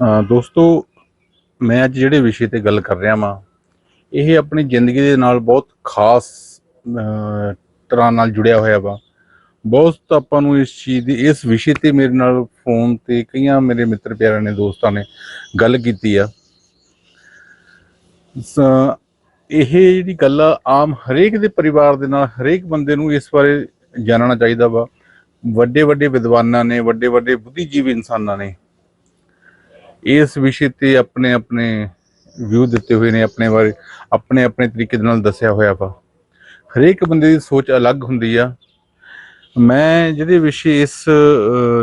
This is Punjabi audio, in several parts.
ਦੋਸਤੋ, ਮੈਂ ਅੱਜ ਜਿਹੜੇ ਵਿਸ਼ੇ ਤੇ ਗੱਲ ਕਰ ਰਿਹਾ ਵਾਂ, ਇਹ ਆਪਣੀ ਜ਼ਿੰਦਗੀ ਦੇ ਨਾਲ ਬਹੁਤ ਖਾਸ ਤਰ੍ਹਾਂ ਨਾਲ ਜੁੜਿਆ ਹੋਇਆ ਵਾ। ਬਹੁਤ ਆਪਾਂ ਨੂੰ ਇਸ ਚੀਜ਼ ਦੀ, ਇਸ ਵਿਸ਼ੇ ਤੇ ਮੇਰੇ ਨਾਲ ਫੋਨ ਤੇ ਕਈਆਂ ਮੇਰੇ ਮਿੱਤਰ ਪਿਆਰਿਆਂ ਨੇ, ਦੋਸਤਾਂ ਨੇ ਗੱਲ ਕੀਤੀ ਆ। ਇਹ ਜਿਹੜੀ ਗੱਲ ਆ, ਆਮ ਹਰੇਕ ਦੇ ਪਰਿਵਾਰ ਦੇ ਨਾਲ, ਹਰੇਕ ਬੰਦੇ ਨੂੰ ਇਸ ਬਾਰੇ ਜਾਣਨਾ ਚਾਹੀਦਾ ਵਾ। ਵੱਡੇ ਵੱਡੇ ਵਿਦਵਾਨਾਂ ਨੇ ਵੱਡੇ ਵੱਡੇ ਬੁੱਧੀਜੀਵੀ ਇਨਸਾਨਾਂ ਨੇ ਇਸ ਵਿਸ਼ੇ ਤੇ ਆਪਣੇ ਆਪਣੇ ਵਿਊ ਦਿੱਤੇ ਹੋਏ ਨੇ, ਆਪਣੇ ਬਾਰੇ, ਆਪਣੇ ਆਪਣੇ ਤਰੀਕੇ ਦੇ ਨਾਲ ਦੱਸਿਆ ਹੋਇਆ ਵਾ। ਹਰੇਕ ਬੰਦੇ ਦੀ ਸੋਚ ਅਲੱਗ ਹੁੰਦੀ ਆ। ਮੈਂ ਜਿਹਦੇ ਵਿਸ਼ੇ ਇਸ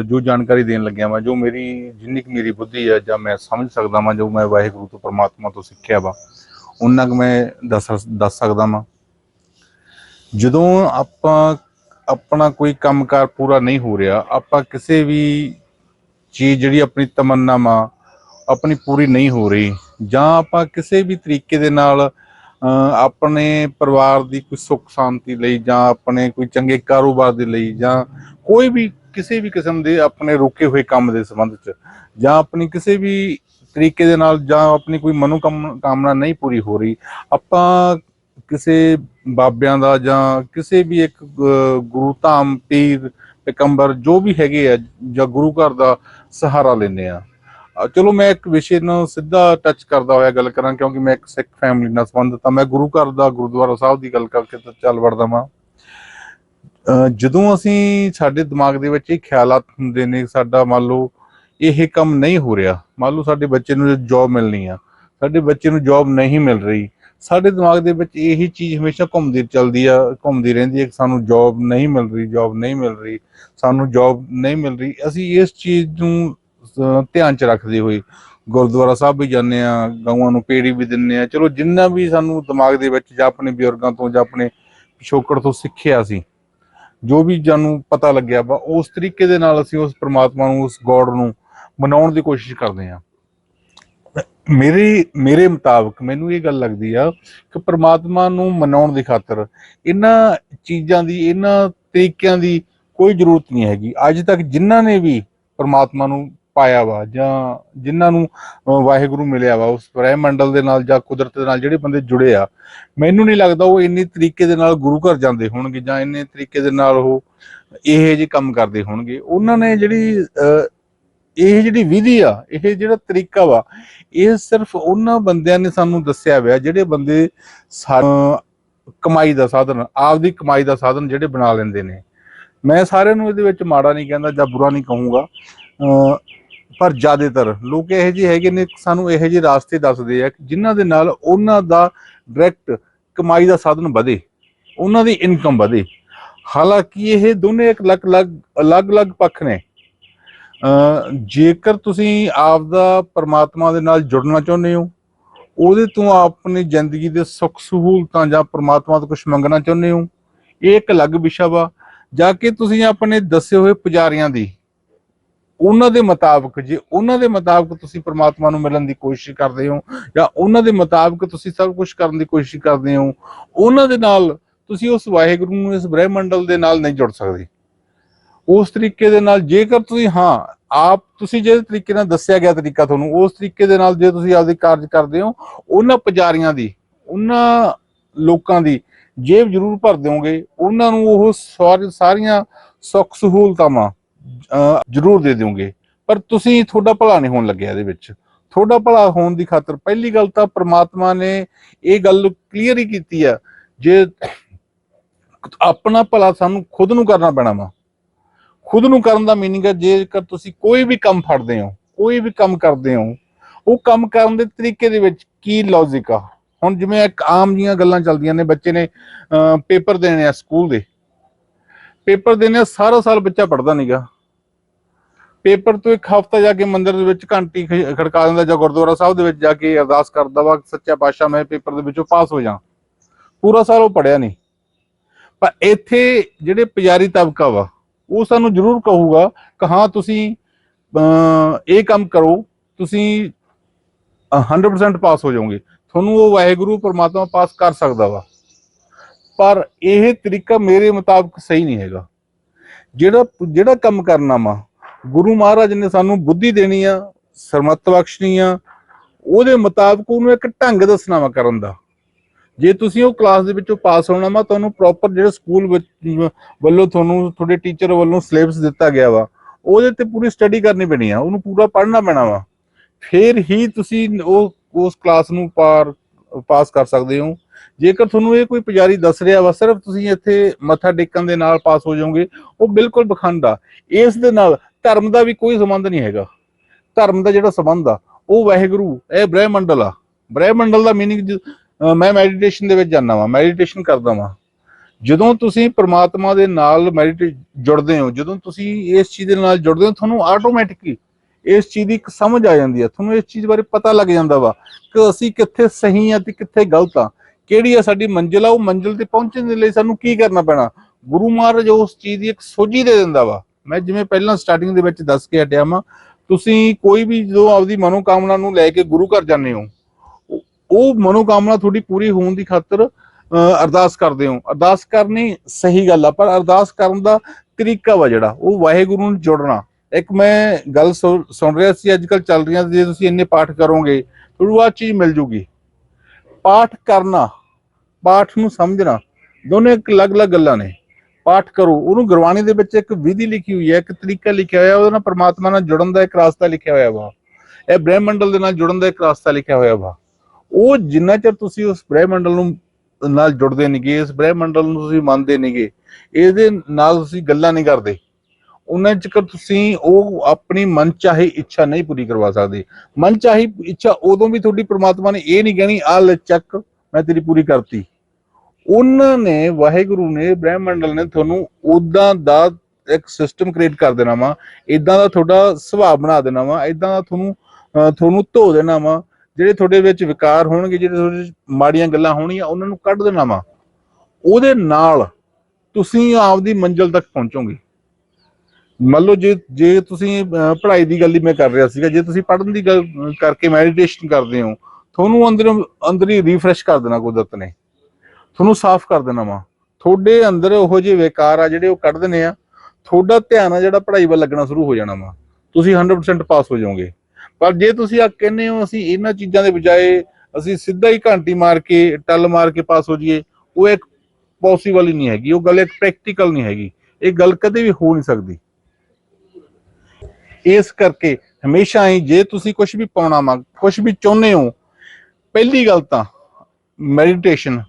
ਜੋ ਜਾਣਕਾਰੀ ਦੇਣ ਲੱਗਿਆ ਵਾਂ, ਜੋ ਮੇਰੀ, ਜਿੰਨੀ ਕੁ ਮੇਰੀ ਬੁੱਧੀ ਆ ਜਾਂ ਮੈਂ ਸਮਝ ਸਕਦਾ ਵਾਂ, ਜੋ ਮੈਂ ਵਾਹਿਗੁਰੂ ਤੋਂ, ਪਰਮਾਤਮਾ ਤੋਂ ਸਿੱਖਿਆ ਵਾ, ਉਹਨਾਂ ਕੁ ਮੈਂ ਦੱਸ ਦੱਸ ਸਕਦਾ ਵਾਂ। ਜਦੋਂ ਆਪਾਂ ਆਪਣਾ ਕੋਈ ਕੰਮਕਾਰ ਪੂਰਾ ਨਹੀਂ ਹੋ ਰਿਹਾ, ਆਪਾਂ ਕਿਸੇ ਵੀ ਚੀਜ਼ ਜਿਹੜੀ ਆਪਣੀ ਤਮੰਨਾ ਮਾ ਆਪਣੀ ਪੂਰੀ ਨਹੀਂ ਹੋ ਰਹੀ। ਜਾਂ ਆਪਾਂ ਕਿਸੇ ਵੀ ਤਰੀਕੇ ਦੇ ਨਾਲ ਅ, ਆਪਣੇ ਪਰਿਵਾਰ ਦੀ ਕੋਈ ਸੁੱਖ ਸ਼ਾਂਤੀ ਲਈ ਜਾਂ ਆਪਣੇ ਕੋਈ ਚੰਗੇ ਕਾਰੋਬਾਰ ਦੇ ਲਈ ਜਾਂ ਕੋਈ ਵੀ ਕਿਸੇ ਵੀ ਕਿਸਮ ਦੇ ਆਪਣੇ ਰੁਕੇ ਹੋਏ ਕੰਮ ਦੇ ਸੰਬੰਧ ਚ ਜਾਂ ਆਪਣੀ ਕਿਸੇ ਵੀ ਤਰੀਕੇ ਦੇ ਨਾਲ ਜਾਂ ਆਪਣੀ ਕੋਈ ਮਨੋ ਕਾਮਨਾ ਨਹੀਂ ਪੂਰੀ ਹੋ ਰਹੀ ਆਪਾਂ ਕਿਸੇ ਬਾਬਿਆਂ ਦਾ ਜਾਂ ਕਿਸੇ ਵੀ ਇੱਕ ਗੁਰੂ ਧਾਮ ਪੀਰ ਪੈਗੰਬਰ ਜੋ ਵੀ ਹੈਗੇ ਆ ਜਾਂ ਗੁਰੂ ਘਰ ਦਾ ਸਹਾਰਾ ਲੈਂਦੇ ਆ। ਚਲੋ ਮੈਂ ਇੱਕ ਵਿਸ਼ੇ ਨੂੰ ਸਿੱਧਾ ਟੱਚ ਕਰਦਾ ਹੋਇਆ ਗੱਲ ਕਰਾਂ, ਕਿਉਂਕਿ ਮੈਂ ਇੱਕ ਸਿੱਖ ਫੈਮਿਲੀ ਨਾਲ ਸੰਬੰਧਿਤ ਹਾਂ। ਮੈਂ ਗੁਰੂ ਘਰ ਦਾ, ਗੁਰਦੁਆਰਾ ਸਾਹਿਬ ਦੀ ਗੱਲ ਕਰਕੇ ਤਾਂ ਚੱਲ ਵੜਦਾ ਵਾਂ। ਜਦੋਂ ਅਸੀਂ ਸਾਡੇ ਦਿਮਾਗ ਦੇ ਵਿੱਚ ਇਹ ਖਿਆਲਾਤ ਹੁੰਦੇ ਨੇ, ਸਾਡਾ ਮੰਨ ਲਓ ਇਹ ਕੰਮ ਨਹੀਂ ਹੋ ਰਿਹਾ, ਮੰਨ ਲਓ ਸਾਡੇ ਬੱਚੇ ਨੂੰ ਜੌਬ ਮਿਲਣੀ ਆ, ਸਾਡੇ ਬੱਚੇ ਨੂੰ ਜੌਬ ਨਹੀਂ ਮਿਲ ਰਹੀ, ਸਾਡੇ ਦਿਮਾਗ ਦੇ ਵਿੱਚ ਇਹੀ ਚੀਜ਼ ਹਮੇਸ਼ਾ ਘੁੰਮਦੀ ਚੱਲਦੀ ਆ, ਘੁੰਮਦੀ ਰਹਿੰਦੀ ਹੈ ਕਿ ਸਾਨੂੰ ਜੌਬ ਨਹੀਂ ਮਿਲ ਰਹੀ ਜੌਬ ਨਹੀਂ ਮਿਲ ਰਹੀ, ਸਾਨੂੰ ਜੌਬ ਨਹੀਂ ਮਿਲ ਰਹੀ। ਅਸੀਂ ਇਸ ਚੀਜ਼ ਨੂੰ ਧਿਆਨ ਚ ਰੱਖਦੇ ਹੋਏ ਗੁਰਦੁਆਰਾ ਸਾਹਿਬ ਵੀ ਜਾਂਦੇ ਆ ਗਊਆਂ ਨੂੰ ਪੇੜੀ ਵੀ ਦਿੰਨੇ ਆ ਚਲੋ ਜਿੰਨਾ ਵੀ ਸਾਨੂੰ ਦਿਮਾਗ ਦੇ ਵਿੱਚ ਜਾਂ ਆਪਣੇ ਬਜ਼ੁਰਗਾਂ ਤੋਂ ਜਾਂ ਆਪਣੇ ਪਿਛੋਕੜ ਤੋਂ ਸਿੱਖਿਆ ਸੀ, ਜੋ ਵੀ ਜਾਨੂੰ ਪਤਾ ਲੱਗਿਆ ਵਾ ਉਸ ਤਰੀਕੇ ਦੇ ਨਾਲ ਅਸੀਂ ਉਸ ਪ੍ਰਮਾਤਮਾ ਨੂੰ, ਉਸ ਗੋਡ ਨੂੰ ਮਨਾਉਣ ਦੀ ਕੋਸ਼ਿਸ਼ ਕਰਦੇ ਆ ਮੇਰੇ ਮੇਰੇ ਮੁਤਾਬਕ ਮੈਨੂੰ ਇਹ ਗੱਲ ਲੱਗਦੀ ਆ ਕਿ ਪ੍ਰਮਾਤਮਾ ਨੂੰ ਮਨਾਉਣ ਦੀ ਖਾਤਰ ਇਹਨਾਂ ਚੀਜ਼ਾਂ ਦੀ, ਇਹਨਾਂ ਤਰੀਕਿਆਂ ਦੀ ਕੋਈ ਜ਼ਰੂਰਤ ਨਹੀਂ ਹੈਗੀ। ਅੱਜ ਤੱਕ ਜਿਨ੍ਹਾਂ ਨੇ ਵੀ ਪ੍ਰਮਾਤਮਾ ਨੂੰ ਪਾਇਆ ਵਾ ਜਾਂ ਜਿਨ੍ਹਾਂ ਨੂੰ ਵਾਹਿਗੁਰੂ ਮਿਲਿਆ ਵਾ, ਉਸ ਮੰਡਲ ਦੇ ਨਾਲ ਜਾਂ ਕੁਦਰਤ ਦੇ ਨਾਲ ਜਿਹੜੇ ਬੰਦੇ ਜੁੜੇ ਆ, ਮੈਨੂੰ ਨਹੀਂ ਲੱਗਦਾ ਉਹ ਇੰਨੇ ਤਰੀਕੇ ਦੇ ਨਾਲ ਗੁਰੂ ਘਰ ਜਾਂਦੇ ਹੋਣਗੇ ਜਾਂ ਇੰਨੇ ਤਰੀਕੇ ਦੇ ਨਾਲ ਉਹ ਇਹ ਜਿਹੇ ਕੰਮ ਕਰਦੇ ਹੋਣਗੇ। ਉਹਨਾਂ ਨੇ ਜਿਹੜੀ ਇਹ ਜਿਹੜੀ ਵਿਧੀ ਆ, ਇਹ ਜਿਹੜਾ ਤਰੀਕਾ ਵਾ, ਇਹ ਸਿਰਫ ਉਹਨਾਂ ਬੰਦਿਆਂ ਨੇ ਸਾਨੂੰ ਦੱਸਿਆ ਹੋਇਆ ਜਿਹੜੇ ਬੰਦੇ ਕਮਾਈ ਦਾ ਸਾਧਨ, ਆਪਦੀ ਕਮਾਈ ਦਾ ਸਾਧਨ ਜਿਹੜੇ ਬਣਾ ਲੈਂਦੇ ਨੇ। ਮੈਂ ਸਾਰਿਆਂ ਨੂੰ ਇਹਦੇ ਵਿੱਚ ਮਾੜਾ ਨਹੀਂ ਕਹਿੰਦਾ ਜਾਂ ਬੁਰਾ ਨਹੀਂ ਕਹੂੰਗਾ। ਅਹ ਪਰ ਜ਼ਿਆਦਾਤਰ ਲੋਕ ਇਹੋ ਜਿਹੇ ਹੈਗੇ ਨੇ, ਸਾਨੂੰ ਇਹੋ ਜਿਹੇ ਰਾਸਤੇ ਦੱਸਦੇ ਆ ਕਿ ਜਿਨ੍ਹਾਂ ਦੇ ਨਾਲ ਉਹਨਾਂ ਦਾ ਡਾਇਰੈਕਟ ਕਮਾਈ ਦਾ ਸਾਧਨ ਵਧੇ, ਉਹਨਾਂ ਦੀ ਇਨਕਮ ਵਧੇ। ਹਾਲਾਂਕਿ ਇਹ ਦੋਨੇ ਇੱਕ ਅਲੱਗ-ਅਲੱਗ ਅਲੱਗ-ਅਲੱਗ ਪੱਖ ਨੇ। ਜੇਕਰ ਤੁਸੀਂ ਆਪਦਾ ਪਰਮਾਤਮਾ ਦੇ ਨਾਲ ਜੁੜਨਾ ਚਾਹੁੰਦੇ ਹੋ, ਉਹਦੇ ਤੋਂ ਆਪਣੀ ਜ਼ਿੰਦਗੀ ਦੇ ਸੁੱਖ ਸਹੂਲਤਾਂ ਜਾਂ ਪਰਮਾਤਮਾ ਤੋਂ ਕੁਝ ਮੰਗਣਾ ਚਾਹੁੰਦੇ ਹੋ, ਇਹ ਇੱਕ ਅਲੱਗ ਵਿਸ਼ਾ ਵਾ। ਜਾ ਕੇ ਤੁਸੀਂ ਆਪਣੇ ਦੱਸੇ ਹੋਏ ਪੁਜਾਰੀਆਂ ਦੀ ਉਹਨਾਂ ਦੇ ਮੁਤਾਬਕ ਜੇ ਉਹਨਾਂ ਦੇ ਮੁਤਾਬਕ ਤੁਸੀਂ ਪਰਮਾਤਮਾ ਨੂੰ ਮਿਲਣ ਦੀ ਕੋਸ਼ਿਸ਼ ਕਰਦੇ ਹੋ ਜਾਂ ਉਹਨਾਂ ਦੇ ਮੁਤਾਬਕ ਤੁਸੀਂ ਸਭ ਕੁਝ ਕਰਨ ਦੀ ਕੋਸ਼ਿਸ਼ ਕਰਦੇ ਹੋ, ਉਹਨਾਂ ਦੇ ਨਾਲ ਤੁਸੀਂ ਉਸ ਵਾਹਿਗੁਰੂ ਨੂੰ ਇਸ ਬ੍ਰਹਿਮੰਡਲ ਦੇ ਨਾਲ ਨਹੀਂ ਜੁੜ ਸਕਦੇ। ਉਸ ਤਰੀਕੇ ਦੇ ਨਾਲ ਜੇਕਰ ਤੁਸੀਂ, ਹਾਂ, ਆਪ ਤੁਸੀਂ ਜਿਹੜੇ ਤਰੀਕੇ ਨਾਲ ਦੱਸਿਆ ਗਿਆ ਤਰੀਕਾ ਤੁਹਾਨੂੰ, ਉਸ ਤਰੀਕੇ ਦੇ ਨਾਲ ਜੇ ਤੁਸੀਂ ਆਪਦੇ ਕਾਰਜ ਕਰਦੇ ਹੋ, ਉਹਨਾਂ ਪੁਜਾਰੀਆਂ ਦੀ, ਉਹਨਾਂ ਲੋਕਾਂ ਦੀ ਜੇਬ ਜ਼ਰੂਰ ਭਰ ਦਿਓਗੇ, ਉਹਨਾਂ ਨੂੰ ਉਹ ਸਾਰੀ- ਸਾਰੀਆਂ ਸੁੱਖ ਸਹੂਲਤਾਂ ਜ਼ਰੂਰ ਦੇ ਦਿਓਗੇ। ਪਰ ਤੁਸੀਂ ਤੁਹਾਡਾ ਭਲਾ ਨਹੀਂ ਹੋਣ ਲੱਗਿਆ ਇਹਦੇ ਵਿੱਚ। ਤੁਹਾਡਾ ਭਲਾ ਹੋਣ ਦੀ ਖਾਤਰ ਪਹਿਲੀ ਗੱਲ ਤਾਂ ਪ੍ਰਮਾਤਮਾ ਨੇ ਇਹ ਗੱਲ ਕਲੀਅਰ ਹੀ ਕੀਤੀ ਆ ਜੇ ਆਪਣਾ ਭਲਾ ਸਾਨੂੰ ਖੁਦ ਨੂੰ ਕਰਨਾ ਪੈਣਾ ਵਾ। ਖੁਦ ਨੂੰ ਕਰਨ ਦਾ ਮੀਨਿੰਗ ਹੈ ਜੇਕਰ ਤੁਸੀਂ ਕੋਈ ਵੀ ਕੰਮ ਫੜਦੇ ਹੋ ਕੋਈ ਵੀ ਕੰਮ ਕਰਦੇ ਹੋ ਉਹ ਕੰਮ ਕਰਨ ਦੇ ਤਰੀਕੇ ਦੇ ਵਿੱਚ ਕੀ ਲੌਜੀਕ ਆ? ਹੁਣ ਜਿਵੇਂ ਇੱਕ ਆਮ ਜੀਆਂ ਗੱਲਾਂ ਚੱਲਦੀਆਂ ਨੇ ਬੱਚੇ ਨੇ ਅਹ, ਪੇਪਰ ਦੇਣੇ ਆ ਸਕੂਲ ਦੇ। ਪੇਪਰ ਦੇਣੇ ਆ ਸਾਰਾ ਸਾਲ ਬੱਚਾ ਪੜਦਾ ਨਹੀਂਗਾ ਪੇਪਰ ਤੋਂ ਇੱਕ ਹਫ਼ਤਾ ਜਾ ਕੇ ਮੰਦਿਰ ਦੇ ਵਿੱਚ ਘੰਟੀ ਖ- ਖੜਕਾ ਦਿੰਦਾ ਜਾਂ ਗੁਰਦੁਆਰਾ ਸਾਹਿਬ ਦੇ ਵਿੱਚ ਜਾ ਕੇ ਅਰਦਾਸ ਕਰਦਾ ਵਾ ਸੱਚਾ ਪਾਤਸ਼ਾਹ ਮੈਂ ਪੇਪਰ ਦੇ ਵਿੱਚੋਂ ਪਾਸ ਹੋ ਜਾ ਪੂਰਾ ਸਾਲ ਉਹ ਪੜਿਆ ਨਹੀਂ। ਪਰ ਇੱਥੇ ਜਿਹੜੇ ਪੁਜਾਰੀ ਤਬਕਾ ਵਾ ਉਹ ਸਾਨੂੰ ਜ਼ਰੂਰ ਕਹੂਗਾ ਕਿ ਹਾਂ ਤੁਸੀਂ ਅਹ, ਇਹ ਕੰਮ ਕਰੋ ਤੁਸੀਂ ਅਹ, 100% ਪਾਸ ਹੋ ਜਾਓਗੇ। ਤੁਹਾਨੂੰ ਉਹ ਵਾਹਿਗੁਰੂ ਪਰਮਾਤਮਾ ਪਾਸ ਕਰ ਸਕਦਾ ਵਾ। ਪਰ ਇਹ ਤਰੀਕਾ ਮੇਰੇ ਮੁਤਾਬਕ ਸਹੀ ਨਹੀਂ ਹੈਗਾ। ਜਿਹੜਾ ਜਿਹੜਾ ਕੰਮ ਕਰਨਾ ਵਾ, ਗੁਰੂ ਮਹਾਰਾਜ ਨੇ ਸਾਨੂੰ ਬੁੱਧੀ ਦੇਣੀ ਆ, ਸਰਮਤ ਬਖਸ਼ਣੀ ਆ, ਉਹਦੇ ਮੁਤਾਬਕ ਉਹਨੂੰ ਇੱਕ ਢੰਗ ਦੱਸਣਾ ਵਾ ਕਰਨ ਦਾ। ਜੇ ਤੁਸੀਂ ਉਹ ਕਲਾਸ ਦੇ ਵਿੱਚੋਂ ਪਾਸ ਹੋਣਾ ਵਾ, ਤੁਹਾਨੂੰ ਪ੍ਰੋਪਰ ਜਿਹੜਾ ਸਕੂਲ ਵੱਲੋਂ ਤੁਹਾਨੂੰ ਤੁਹਾਡੇ ਟੀਚਰ ਵੱਲੋਂ ਸਿਲੇਬਸ ਦਿੱਤਾ ਗਿਆ ਵਾ, ਉਹਦੇ ਤੇ ਪੂਰੀ ਸਟੱਡੀ ਕਰਨੀ ਪੈਣੀ ਆ, ਉਹਨੂੰ ਪੂਰਾ ਪੜ੍ਹਨਾ ਪੈਣਾ ਵਾ। ਫਿਰ ਹੀ ਤੁਸੀਂ ਉਹ ਉਸ ਕਲਾਸ ਨੂੰ ਪਾਰ ਪਾਸ ਕਰ ਸਕਦੇ ਹੋ। ਜੇਕਰ ਤੁਹਾਨੂੰ ਇਹ ਕੋਈ ਪੁਜਾਰੀ ਦੱਸ ਰਿਹਾ ਵਾ, ਸਿਰਫ ਤੁਸੀਂ ਇੱਥੇ ਮੱਥਾ ਟੇਕਣ ਦੇ ਨਾਲ ਪਾਸ ਹੋ ਜਾਓਗੇ, ਉਹ ਬਿਲਕੁਲ ਬਖੰਡ ਆ। ਇਸ ਦੇ ਨਾਲ ਧਰਮ ਦਾ ਵੀ ਕੋਈ ਸੰਬੰਧ ਨਹੀਂ ਹੈਗਾ। ਧਰਮ ਦਾ ਜਿਹੜਾ ਸੰਬੰਧ ਆ, ਉਹ ਵਾਹਿਗੁਰੂ, ਇਹ ਬ੍ਰਹਿਮੰਡਲ ਆ। ਬ੍ਰਹਿਮੰਡਲ ਦਾ ਮੀਨਿੰਗ ਮੈਂ ਮੈਡੀਟੇਸ਼ਨ ਦੇ ਵਿੱਚ ਜਾਂਦਾ ਵਾਂ ਮੈਡੀਟੇਸ਼ਨ ਕਰਦਾ ਵਾਂ। ਜਦੋਂ ਤੁਸੀਂ ਪ੍ਰਮਾਤਮਾ ਦੇ ਨਾਲ ਮੈਡੀਟੇਟ ਜੁੜਦੇ ਹੋ, ਜਦੋਂ ਤੁਸੀਂ ਇਸ ਚੀਜ਼ ਦੇ ਨਾਲ ਜੁੜਦੇ ਹੋ, ਤੁਹਾਨੂੰ ਆਟੋਮੈਟਿਕਲੀ ਇਸ ਚੀਜ਼ ਦੀ ਇੱਕ ਸਮਝ ਆ ਜਾਂਦੀ ਹੈ ਤੁਹਾਨੂੰ ਇਸ ਚੀਜ਼ ਬਾਰੇ ਪਤਾ ਲੱਗ ਜਾਂਦਾ ਵਾ ਕਿ ਅਸੀਂ ਕਿੱਥੇ ਸਹੀ ਆ ਤੇ ਕਿੱਥੇ ਗਲਤ ਆ। ਕਿਹੜੀ ਆ ਸਾਡੀ ਮੰਜ਼ਿਲ ਆ ਉਹ ਮੰਜ਼ਿਲ ਤੇ ਪਹੁੰਚਣ ਦੇ ਲਈ ਸਾਨੂੰ ਕੀ ਕਰਨਾ ਪੈਣਾ? ਗੁਰੂ ਮਹਾਰਾਜ ਉਸ ਚੀਜ਼ ਦੀ ਇੱਕ ਸੋਝੀ ਦੇ ਦਿੰਦਾ ਵਾ। ਮੈਂ ਜਿਵੇਂ ਪਹਿਲਾਂ ਸਟਾਰਟਿੰਗ ਦੇ ਵਿੱਚ ਦੱਸ ਕੇ ਹਟਿਆ ਵਾਂ ਤੁਸੀਂ ਕੋਈ ਵੀ ਜਦੋਂ ਆਪਦੀ ਮਨੋਕਾਮਨਾ ਨੂੰ ਲੈ ਕੇ ਗੁਰੂ ਘਰ ਜਾਂਦੇ ਹੋ ਉਹ- ਉਹ ਮਨੋਕਾਮਨਾ ਤੁਹਾਡੀ ਪੂਰੀ ਹੋਣ ਦੀ ਖਾਤਰ ਅਹ, ਅਰਦਾਸ ਕਰਦੇ ਹੋ। ਅਰਦਾਸ ਕਰਨੀ ਸਹੀ ਗੱਲ ਆ ਪਰ ਅਰਦਾਸ ਕਰਨ ਦਾ ਤਰੀਕਾ ਵਾ ਜਿਹੜਾ ਉਹ ਵਾਹਿਗੁਰੂ ਨੂੰ ਜੋੜਨਾ। ਇੱਕ ਮੈਂ ਗੱਲ ਸੁਣ ਸੁਣ ਰਿਹਾ ਸੀ ਅੱਜ ਕੱਲ ਚੱਲ ਰਹੀਆਂ ਜੇ ਤੁਸੀਂ ਇੰਨੇ ਪਾਠ ਕਰੋਗੇ ਤੁਹਾਨੂੰ ਆਹ ਚੀਜ਼ ਮਿਲ ਜੂਗੀ। ਪਾਠ ਕਰਨਾ, ਪਾਠ ਨੂੰ ਸਮਝਣਾ, ਦੋਨੇ ਇੱਕ ਅਲੱਗ-ਅਲੱਗ ਗੱਲਾਂ ਨੇ। ਪਾਠ ਕਰੋ। ਉਹਨੂੰ ਗੁਰਬਾਣੀ ਦੇ ਵਿੱਚ ਇੱਕ ਵਿਧੀ ਲਿਖੀ ਹੋਈ ਹੈ, ਇੱਕ ਤਰੀਕਾ ਲਿਖਿਆ ਹੋਇਆ, ਉਹਦੇ ਨਾਲ ਪ੍ਰਮਾਤਮਾ ਨਾਲ ਜੁੜਨ ਦਾ ਇੱਕ ਰਾਸਤਾ ਲਿਖਿਆ ਹੋਇਆ ਵਾ। ਇਹ ਬ੍ਰਹਿਮੰਡਲ ਦੇ ਨਾਲ ਜੁੜਨ ਦਾ ਇੱਕ ਰਾਸਤਾ ਲਿਖਿਆ ਹੋਇਆ ਵਾ। ਉਹ ਜਿੰਨਾ ਚਿਰ ਤੁਸੀਂ ਉਸ ਬ੍ਰਹਿਮੰਡਲ ਨੂੰ ਨਾਲ ਜੁੜਦੇ ਨਹੀਂਗੇ, ਇਸ ਬ੍ਰਹਿਮੰਡਲ ਨੂੰ ਤੁਸੀਂ ਮੰਨਦੇ ਨਹੀਂਗੇ, ਇਹਦੇ ਨਾਲ ਤੁਸੀਂ ਗੱਲਾਂ ਨਹੀਂ ਕਰਦੇ। ਉਹਨਾਂ ਚਿਰ ਤੁਸੀਂ ਉਹ ਆਪਣੀ ਮਨ ਚਾਹੀ ਇੱਛਾ ਨਹੀਂ ਪੂਰੀ ਕਰਵਾ ਸਕਦੇ। ਮਨ ਚਾਹੀ ਇੱਛਾ ਉਦੋਂ ਵੀ ਤੁਹਾਡੀ ਪ੍ਰਮਾਤਮਾ ਨੇ ਇਹ ਨਹੀਂ ਕਹਿਣੀ ਆ ਲੈ ਚੱਕ, ਮੈਂ ਤੇਰੀ ਪੂਰੀ ਕਰਤੀ। ਉਹਨਾਂ ਨੇ, ਵਾਹਿਗੁਰੂ ਨੇ, ਬ੍ਰਹਿਮੰਡਲ ਨੇ ਤੁਹਾਨੂੰ ਉਦਾਂ ਦਾ ਇੱਕ ਸਿਸਟਮ ਕ੍ਰੀਏਟ ਕਰ ਦੇਣਾ ਵਾ ਇਦਾਂ ਦਾ ਤੁਹਾਡਾ ਸੁਭਾਅ ਬਣਾ ਦੇਣਾ ਵਾ ਇਦਾਂ ਦਾ ਤੁਹਾਨੂੰ ਤੁਹਾਨੂੰ ਧੋ ਦੇਣਾ ਵਾ, ਜਿਹੜੇ ਤੁਹਾਡੇ ਵਿੱਚ ਵਿਕਾਰ ਹੋਣਗੇ, ਜਿਹੜੇ ਤੁਹਾਡੇ ਮਾੜੀਆਂ ਗੱਲਾਂ ਹੋਣਗੀਆਂ, ਉਹਨਾਂ ਨੂੰ ਕੱਢ ਦੇਣਾ ਵਾ। ਉਹਦੇ ਨਾਲ ਤੁਸੀਂ ਆਪਦੀ ਮੰਜ਼ਿਲ ਤੱਕ ਪਹੁੰਚੋਗੇ। ਮੰਨ ਲਓ ਜੇ ਜੇ ਤੁਸੀਂ ਪੜ੍ਹਾਈ ਦੀ ਗੱਲ ਹੀ ਮੈਂ ਕਰ ਰਿਹਾ ਸੀਗਾ, ਜੇ ਤੁਸੀਂ ਪੜ੍ਹਨ ਦੀ ਗੱਲ ਕਰਕੇ ਮੈਡੀਟੇਸ਼ਨ ਕਰਦੇ ਹੋ, ਤੁਹਾਨੂੰ ਅੰਦਰ ਅੰਦਰ ਹੀ ਰੀਫਰੈਸ਼ ਕਰ ਦੇਣਾ ਕੁਦਰਤ ਨੇ। ਤੁਹਾਨੂੰ ਸਾਫ਼ ਕਰ ਦੇਣਾ ਵਾ। ਤੁਹਾਡੇ ਅੰਦਰ ਉਹੋ ਜਿਹੇ ਵਿਕਾਰ ਆ ਜਿਹੜੇ ਉਹ ਕੱਢ ਦੇਣੇ ਆ। ਤੁਹਾਡਾ ਧਿਆਨ ਆ ਜਿਹੜਾ ਪੜ੍ਹਾਈ ਵੱਲ ਲੱਗਣਾ ਸ਼ੁਰੂ ਹੋ ਜਾਣਾ ਵਾ। ਤੁਸੀਂ 100% ਪਾਸ ਹੋ ਜਾਓਗੇ। ਪਰ ਜੇ ਤੁਸੀਂ ਆ ਕਹਿੰਦੇ ਹੋ, ਅਸੀਂ ਇਹਨਾਂ ਚੀਜ਼ਾਂ ਦੇ ਬਜਾਏ ਅਸੀਂ ਸਿੱਧਾ ਹੀ ਘੰਟੀ ਮਾਰ ਕੇ, ਟੱਲ ਮਾਰ ਕੇ ਪਾਸ ਹੋ ਜਾਈਏ, ਉਹ ਇੱਕ ਪੋਸੀਬਲ ਹੀ ਨਹੀਂ ਹੈਗੀ। ਉਹ ਗੱਲ ਇੱਕ ਪ੍ਰੈਕਟੀਕਲ ਨਹੀਂ ਹੈਗੀ। ਇਹ ਗੱਲ ਕਦੇ ਵੀ ਹੋ ਨਹੀਂ ਸਕਦੀ। ਇਸ ਕਰਕੇ ਹਮੇਸ਼ਾ ਹੀ ਜੇ ਤੁਸੀਂ ਕੁਝ ਵੀ ਪਾਉਣਾ ਵਾ ਕੁਝ ਵੀ ਚਾਹੁੰਦੇ ਹੋ, ਪਹਿਲੀ ਗੱਲ ਤਾਂ ਮੈਡੀਟੇਸ਼ਨ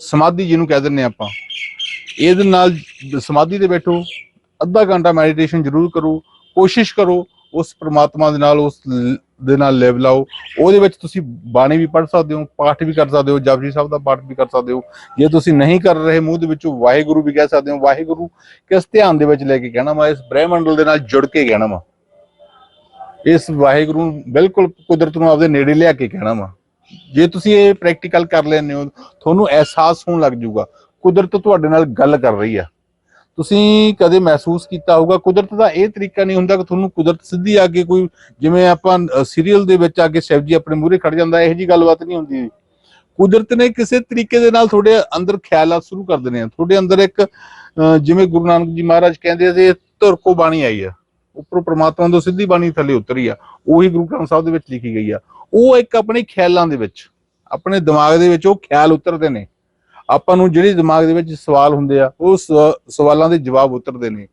ਸਮਾਧੀ ਜਿਹਨੂੰ ਕਹਿ ਦਿੰਦੇ ਆਪਾਂ। ਇਹਦੇ ਨਾਲ ਸਮਾਧੀ ਤੇ ਬੈਠੋ, ਅੱਧਾ ਘੰਟਾ ਮੈਡੀਟੇਸ਼ਨ ਜ਼ਰੂਰ ਕਰੋ, ਕੋਸ਼ਿਸ਼ ਕਰੋ, ਉਸ ਪ੍ਰਮਾਤਮਾ ਦੇ ਨਾਲ, ਉਸ ਦੇ ਨਾਲ ਲਿਵ ਲਾਓ ਉਹਦੇ ਵਿੱਚ ਤੁਸੀਂ ਬਾਣੀ ਵੀ ਪੜ੍ਹ ਸਕਦੇ ਹੋ, ਪਾਠ ਵੀ ਕਰ ਸਕਦੇ ਹੋ, ਜਪਜੀ ਸਾਹਿਬ ਦਾ ਪਾਠ ਵੀ ਕਰ ਸਕਦੇ ਹੋ। ਜੇ ਤੁਸੀਂ ਨਹੀਂ ਕਰ ਰਹੇ ਮੂੰਹ ਦੇ ਵਿੱਚੋਂ ਵਾਹਿਗੁਰੂ ਵੀ ਕਹਿ ਸਕਦੇ ਹੋ, ਵਾਹਿਗੁਰੂ ਕਿਸ ਧਿਆਨ ਦੇ ਵਿੱਚ ਲੈ ਕੇ ਕਹਿਣਾ ਵਾ? ਇਸ ਬ੍ਰਹਿਮੰਡਲ ਦੇ ਨਾਲ ਜੁੜ ਕੇ ਕਹਿਣਾ ਵਾ। ਇਸ ਵਾਹਿਗੁਰੂ ਨੂੰ ਬਿਲਕੁਲ ਕੁਦਰਤ ਨੂੰ ਆਪਦੇ ਨੇੜੇ ਲਿਆ ਕੇ ਕਹਿਣਾ ਵਾ। ਜੇ ਤੁਸੀਂ ਇਹ ਪ੍ਰੈਕਟੀਕਲ ਕਰ ਲੈਂਦੇ ਹੋ, ਤੁਹਾਨੂੰ ਅਹਿਸਾਸ ਹੋਣ ਲੱਗ ਜਾਊਗਾ। ਕੁਦਰਤ ਤੁਹਾਡੇ ਨਾਲ ਗੱਲ ਕਰ ਰਹੀ ਆ। ਤੁਸੀਂ ਕਦੇ ਮਹਿਸੂਸ ਕੀਤਾ ਹੋਊਗਾ? ਕੁਦਰਤ ਦਾ ਇਹ ਤਰੀਕਾ ਨਹੀਂ ਹੁੰਦਾ ਕਿ ਤੁਹਾਨੂੰ ਕੁਦਰਤ ਸਿੱਧੀ ਆ ਕੇ ਕੋਈ ਜਿਵੇਂ ਆਪਾਂ ਸੀਰੀਅਲ ਦੇ ਵਿੱਚ ਆ ਸ਼ਿਵ ਜੀ ਆਪਣੇ ਮੂਹਰੇ ਖੜ ਜਾਂਦਾ, ਇਹੋ ਜੀ ਗੱਲਬਾਤ ਨਹੀਂ ਹੁੰਦੀ। ਕੁਦਰਤ ਨੇ ਕਿਸੇ ਤਰੀਕੇ ਦੇ ਨਾਲ ਤੁਹਾਡੇ ਅੰਦਰ ਖਿਆਲਾਤ ਸ਼ੁਰੂ ਕਰ ਦੇਣੇ ਆ। ਤੁਹਾਡੇ ਅੰਦਰ ਇੱਕ ਜਿਵੇਂ ਗੁਰੂ ਨਾਨਕ ਜੀ ਮਹਾਰਾਜ ਕਹਿੰਦੇ ਸੀ ਧੁਰ ਕੋ ਬਾਣੀ ਆਈ ਆ, ਉੱਪਰੋਂ ਪ੍ਰਮਾਤਮਾ ਤੋਂ ਸਿੱਧੀ ਬਾਣੀ ਥੱਲੇ ਉਤਰੀ ਆ, ਉਹੀ ਗੁਰੂ ਗ੍ਰੰਥ ਸਾਹਿਬ ਦੇ ਵਿੱਚ ਲਿਖੀ ਗਈ ਆ। ਉਹ ਇੱਕ ਆਪਣੇ ਖਿਆਲਾਂ ਦੇ ਵਿੱਚ, ਆਪਣੇ ਦਿਮਾਗ ਦੇ ਵਿੱਚ ਉਹ ਖਿਆਲ ਉਤਰਦੇ ਨੇ। ਆਪਾਂ ਨੂੰ ਜਿਹੜੇ ਦਿਮਾਗ ਦੇ ਵਿੱਚ ਸਵਾਲ ਹੁੰਦੇ ਆ, ਉਹ ਸਵਾ- ਸਵਾਲਾਂ ਦੇ ਜਵਾਬ ਉਤਰਦੇ ਨੇ।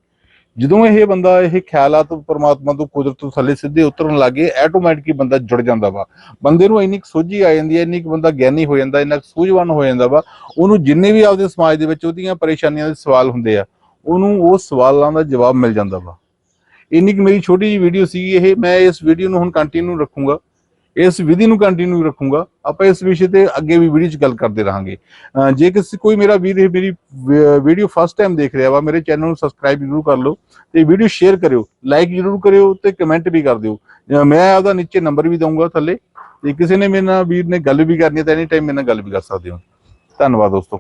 ਜਦੋਂ ਇਹ ਬੰਦਾ, ਇਹ ਖਿਆਲਾਤ ਪਰਮਾਤਮਾ ਤੋਂ ਕੁਦਰਤ ਤੋਂ ਥੱਲੇ ਸਿੱਧੇ ਉਤਰਨ ਲੱਗੇ ਆਟੋਮੈਟਿਕਲੀ ਬੰਦਾ ਜੁੜ ਜਾਂਦਾ ਵਾ। ਬੰਦੇ ਨੂੰ ਇੰਨੀ ਕੁ ਸੋਝੀ ਆ ਜਾਂਦੀ ਹੈ, ਇੰਨੀ ਕੁ ਬੰਦਾ ਗਿਆਨੀ ਹੋ ਜਾਂਦਾ, ਇੰਨਾ ਕੁ ਸੂਝਵਾਨ ਹੋ ਜਾਂਦਾ ਵਾ। ਉਹਨੂੰ ਜਿੰਨੇ ਵੀ ਆਪਦੇ ਸਮਾਜ ਦੇ ਵਿੱਚ ਉਹਦੀਆਂ ਪਰੇਸ਼ਾਨੀਆਂ ਦੇ ਸਵਾਲ ਹੁੰਦੇ ਆ, ਉਹਨੂੰ ਉਹ ਸਵਾਲਾਂ ਦਾ ਜਵਾਬ ਮਿਲ ਜਾਂਦਾ ਵਾ। ਇੰਨੀ ਕੁ ਮੇਰੀ ਛੋਟੀ ਜਿਹੀ ਵੀਡੀਓ ਸੀ ਇਹ ਮੈਂ ਇਸ ਵੀਡੀਓ ਨੂੰ ਹੁਣ ਕੰਟੀਨਿਊ ਰੱਖੂੰਗਾ। ਇਸ ਵਿਧੀ ਨੂੰ ਕੰਟੀਨਿਊ ਰੱਖੂੰਗਾ। ਆਪਾਂ ਇਸ ਵਿਸ਼ੇ ਤੇ ਅੱਗੇ ਵੀ ਵੀਡੀਓ 'ਚ ਗੱਲ ਕਰਦੇ ਰਹਾਂਗੇ। ਜੇ ਕਿਸੇ, ਕੋਈ ਮੇਰਾ ਵੀਰ, ਇਹ ਮੇਰੀ ਵੀਡੀਓ ਫਸਟ ਟਾਈਮ ਦੇਖ ਰਿਹਾ ਵਾ, ਮੇਰੇ ਚੈਨਲ ਨੂੰ ਸਬਸਕ੍ਰਾਈਬ ਜ਼ਰੂਰ ਕਰ ਲਓ ਤੇ ਵੀਡੀਓ ਸ਼ੇਅਰ ਕਰਿਓ ਲਾਈਕ ਜ਼ਰੂਰ ਕਰਿਓ ਤੇ ਕਮੈਂਟ ਵੀ ਕਰ ਦਿਓ। ਮੈਂ ਆਪਦਾ ਨੀਚੇ ਨੰਬਰ ਵੀ ਦਊਂਗਾ ਥੱਲੇ। ਤੇ ਕਿਸੇ ਨੇ ਮੇਰੇ ਨਾਲ ਵੀਰ ਨੇ ਗੱਲ ਵੀ ਕਰਨੀ ਹੈ ਤਾਂ ਐਨੀ ਟਾਈਮ ਮੇਰੇ ਨਾਲ ਗੱਲ ਵੀ ਕਰ ਸਕਦੇ ਹੋ। ਧੰਨਵਾਦ ਦੋਸਤੋ।